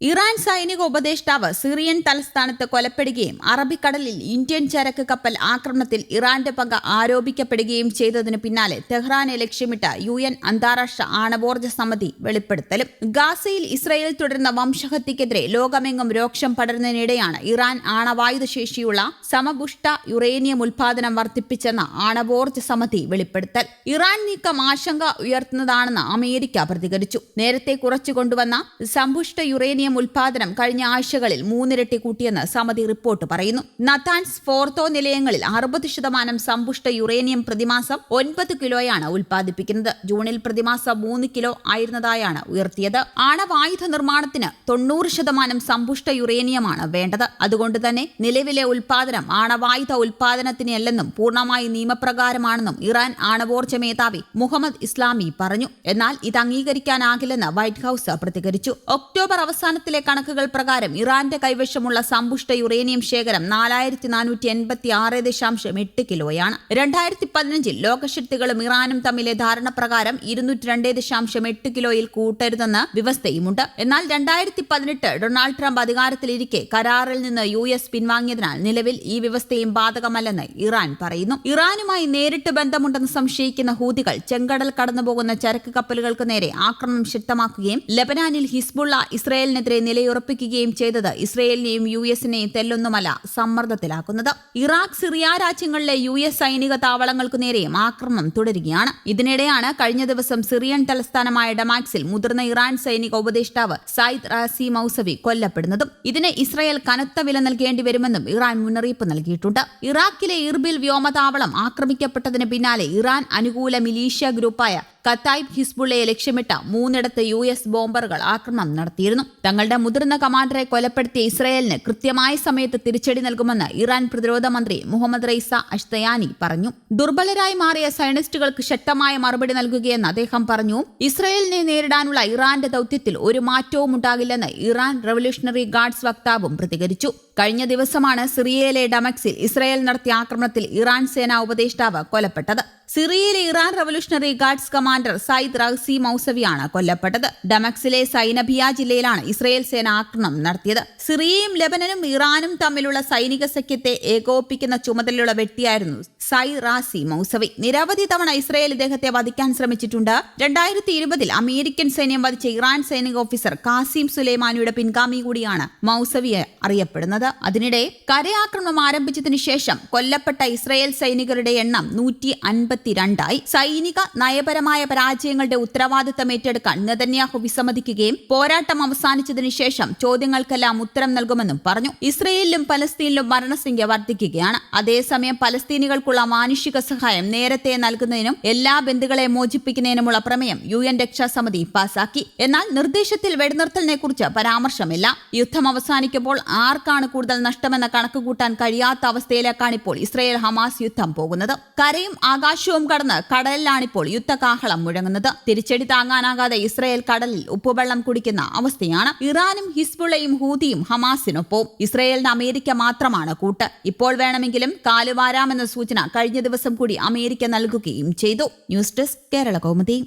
Iran സൈനിക ഉപദേഷ്ടാവ് Syrian തലസ്ഥാനത്ത് കൊലപ്പെടുകയും അറബിക്കടലിൽ ഇന്ത്യൻ ചരക്ക് കപ്പൽ ആക്രമണത്തിൽ ഇറാന്റെ പങ്ക് ആരോപിക്കപ്പെടുകയും ചെയ്തതിനു പിന്നാലെ തെഹ്റാനെ ലക്ഷ്യമിട്ട യു എൻ അന്താരാഷ്ട്ര ആണവോർജ സമിതി വെളിപ്പെടുത്തലും. ഗാസയിൽ ഇസ്രയേൽ തുടരുന്ന വംശഹത്യക്കെതിരെ ലോകമെങ്ങും രോക്ഷം പടരുന്നതിനിടെയാണ് ഇറാൻ ആണവായുധ ശേഷിയുള്ള സമപുഷ്ട യുറേനിയം ഉൽപാദനം വർദ്ധിപ്പിച്ചെന്ന ആണവോർജ സമിതി വെളിപ്പെടുത്തൽ. ഇറാൻ നീക്കം ആശങ്ക ഉയർത്തുന്നതാണെന്ന് അമേരിക്ക പ്രതികരിച്ചു. നേരത്തെ കുറച്ചു കൊണ്ടുവന്ന സമ്പുഷ്ട യുറേനിയം ഉൽപാദനം കഴിഞ്ഞ ആഴ്ചകളിൽ മൂന്നിരട്ടി കൂട്ടിയെന്ന് സമിതി റിപ്പോർട്ട് പറയുന്നു. നത്താൻസ് ഫോർത്തോ നിലയങ്ങളിൽ അറുപത് ശതമാനം സമ്പുഷ്ട യുറേനിയം പ്രതിമാസം ഒൻപത് കിലോയാണ് ഉൽപ്പാദിപ്പിക്കുന്നത്. ജൂണിൽ പ്രതിമാസം മൂന്ന് കിലോ ആയിരുന്നതായാണ് ഉയർത്തിയത്. ആണവായുധ നിർമ്മാണത്തിന് തൊണ്ണൂറ് ശതമാനം സമ്പുഷ്ട യുറേനിയമാണ് വേണ്ടത്. അതുകൊണ്ട് തന്നെ നിലവിലെ ഉൽപാദനം ആണവായുധ ഉൽപാദനത്തിനല്ലെന്നും പൂർണമായി നിയമപ്രകാരമാണെന്നും ഇറാൻ ആണവോർജ മേധാവി മുഹമ്മദ് ഇസ്ലാമി പറഞ്ഞു. എന്നാൽ ഇത് അംഗീകരിക്കാനാകില്ലെന്ന് വൈറ്റ് ഹൌസ് പ്രതികരിച്ചു. ഒക്ടോബർ അവസാനത്തിലെ കണക്കുകൾ പ്രകാരം ഇറാന്റെ കൈവശമുള്ള സമ്പുഷ്ട യുറേനിയം ശേഖരം നാലായിരത്തി നാനൂറ്റി എൺപത്തി ആറ് ദശാംശം എട്ട് കിലോയാണ്. രണ്ടായിരത്തി പതിനഞ്ചിൽ ലോകശക്തികളും ഇറാനും തമ്മിലെ ധാരണ പ്രകാരം ഇരുന്നൂറ്റി രണ്ട് ദശാംശം എട്ട് കിലോയിൽ കൂട്ടരുതെന്ന് വ്യവസ്ഥയുമുണ്ട്. എന്നാൽ രണ്ടായിരത്തി പതിനെട്ട് ഡൊണാൾഡ് ട്രംപ് അധികാരത്തിലിരിക്കെ കരാറിൽ നിന്ന് യു എസ് പിൻവാങ്ങിയതിനാൽ നിലവിൽ ഈ വ്യവസ്ഥയും ബാധകമല്ലെന്ന് ഇറാൻ പറയുന്നു. ഇറാനുമായി നേരിട്ട് ബന്ധമുണ്ടെന്ന് സംശയിക്കുന്ന ഹൂതികൾ ചെങ്കടൽ കടന്നുപോകുന്ന ചരക്ക് കപ്പലുകൾക്ക് നേരെ ആക്രമണം ശക്തമാക്കുകയും ലബനാനിൽ ഹിസ്ബുള്ള ഇസ്രയേലിനെതിരെ നിലയുറപ്പിക്കുകയും ചെയ്തത് ഇസ്രയേലിനെയും യു എസിനെയും തെല്ലൊന്നുമല്ല സമ്മർദ്ദത്തിലാക്കുന്നത്. ഇറാഖ് സിറിയ രാജ്യങ്ങളിലെ യു എസ് സൈനിക താവളങ്ങൾക്കു നേരെയും ആക്രമണം തുടരുകയാണ്. ഇതിനിടെയാണ് കഴിഞ്ഞ ദിവസം സിറിയൻ തലസ്ഥാനമായ ഡമാക്സിൽ മുതിർന്ന ഇറാൻ സൈനിക ഉപദേഷ്ടാവ് സയ്യിദ് റാസി മൌസവി കൊല്ലപ്പെടുന്നതും ഇതിന് ഇസ്രയേൽ കനത്ത വില നൽകേണ്ടി വരുമെന്നും ഇറാൻ മുന്നറിയിപ്പ് നൽകിയിട്ടുണ്ട്. ഇറാഖിലെ ഇർബിൽ വ്യോമതാവളം ആക്രമിക്കപ്പെട്ടതിന് പിന്നാലെ ഇറാൻ അനുകൂല മിലീഷ്യ ഗ്രൂപ്പായ കത്തായിബ് ഹിസ്ബുള്ളയെ ലക്ഷ്യമിട്ട മൂന്നിടത്ത് യു എസ് ബോംബറുകൾ ആക്രമണം നടത്തിയിരുന്നു. തങ്ങളുടെ മുതിർന്ന കമാൻഡറെ കൊലപ്പെടുത്തിയ ഇസ്രയേലിന് കൃത്യമായ സമയത്ത് തിരിച്ചടി നൽകുമെന്ന് ഇറാൻ പ്രതിരോധ മന്ത്രി മുഹമ്മദ് റൈസ അഷ്തയാനി പറഞ്ഞു. ദുർബലരായി മാറിയ സയനിസ്റ്റുകൾക്ക് ശക്തമായ മറുപടി നൽകുകയെന്ന് അദ്ദേഹം പറഞ്ഞു. ഇസ്രയേലിനെ നേരിടാനുള്ള ഇറാന്റെ ദൌത്യത്തിൽ ഒരു മാറ്റവും ഉണ്ടാകില്ലെന്ന് ഇറാൻ റവല്യൂഷണറി ഗാർഡ്സ് വക്താവും പ്രതികരിച്ചു. കഴിഞ്ഞ ദിവസമാണ് സിറിയയിലെ ഡമക്സിൽ ഇസ്രായേൽ നടത്തിയ ആക്രമണത്തിൽ ഇറാൻ സേനാ ഉപദേഷ്ടാവ് കൊല്ലപ്പെട്ടത് സിറിയയിലെ Iran revolutionary guards commander Sayyid Razi മൌസവിയാണ് കൊല്ലപ്പെട്ടത്. ഡമക്സിലെ സൈനബിയ ജില്ലയിലാണ് ഇസ്രയേൽ സേന ആക്രമണം നടത്തിയത്. സിറിയയും ലെബനനും ഇറാനും തമ്മിലുള്ള സൈനിക സഖ്യത്തെ ഏകോപിപ്പിക്കുന്ന ചുമതലയുള്ള വ്യക്തിയായിരുന്നു സൈ റാസി മൌസവി. നിരവധി തവണ ഇസ്രയേൽ ഇദ്ദേഹത്തെ വധിക്കാൻ ശ്രമിച്ചിട്ടുണ്ട്. രണ്ടായിരത്തി ഇരുപതിൽ അമേരിക്കൻ സൈന്യം വധിച്ച ഇറാൻ സൈനിക ഓഫീസർ കാസിം സുലൈമാനിയുടെ പിൻഗാമി കൂടിയാണ് മൌസവിയെ അറിയപ്പെടുന്നത്. അതിനിടെ കരയാക്രമണം ആരംഭിച്ചതിനു ശേഷം കൊല്ലപ്പെട്ട ഇസ്രയേൽ സൈനികരുടെ എണ്ണം നൂറ്റി അൻപത്തിരണ്ടായി സൈനിക നയപരമായ പരാജയങ്ങളുടെ ഉത്തരവാദിത്തം ഏറ്റെടുക്കാൻ നെതന്യാഹു വിസമ്മതിക്കുകയും പോരാട്ടം അവസാനിച്ചതിനു ശേഷം ചോദ്യങ്ങൾക്കെല്ലാം ഉത്തരം നൽകുമെന്നും പറഞ്ഞു. ഇസ്രയേലിലും പലസ്തീനിലും മരണസംഖ്യ വർദ്ധിക്കുകയാണ്. അതേസമയം പലസ്തീനികൾക്കുള്ള മാനുഷിക സഹായം നേരത്തെ നൽകുന്നതിനും എല്ലാ ബന്ധുക്കളെ മോചിപ്പിക്കുന്നതിനുമുള്ള പ്രമേയം യു എൻ രക്ഷാസമിതി പാസാക്കി. എന്നാൽ നിർദ്ദേശത്തിൽ വെടിനിർത്തലിനെ കുറിച്ച് പരാമർശമില്ല. യുദ്ധം അവസാനിക്കുമ്പോൾ ആർക്കാണ് കൂടുതൽ നഷ്ടമെന്ന കണക്കുകൂട്ടാൻ കഴിയാത്ത അവസ്ഥയിലേക്കാണ് ഇപ്പോൾ ഇസ്രയേൽ ഹമാസ് യുദ്ധം പോകുന്നത്. കരയും ആകാശവും കടന്ന് കടലിലാണിപ്പോൾ യുദ്ധകാഹളം മുഴങ്ങുന്നത്. തിരിച്ചടി താങ്ങാനാകാതെ ഇസ്രയേൽ കടലിൽ ഉപ്പുവെള്ളം കുടിക്കുന്ന അവസ്ഥയാണ് ഇറാനും ഹിസ്ബുള്ളയും ഹൂതിയും ഹമാസിനൊപ്പവും ഇസ്രയേലിന് അമേരിക്ക മാത്രമാണ് കൂട്ട്. ഇപ്പോൾ വേണമെങ്കിലും കാലുവാരാമെന്ന സൂചന കഴിഞ്ഞ ദിവസം കൂടി അമേരിക്ക നൽകുകയും ചെയ്തു. News desk Kerala Kaumudi.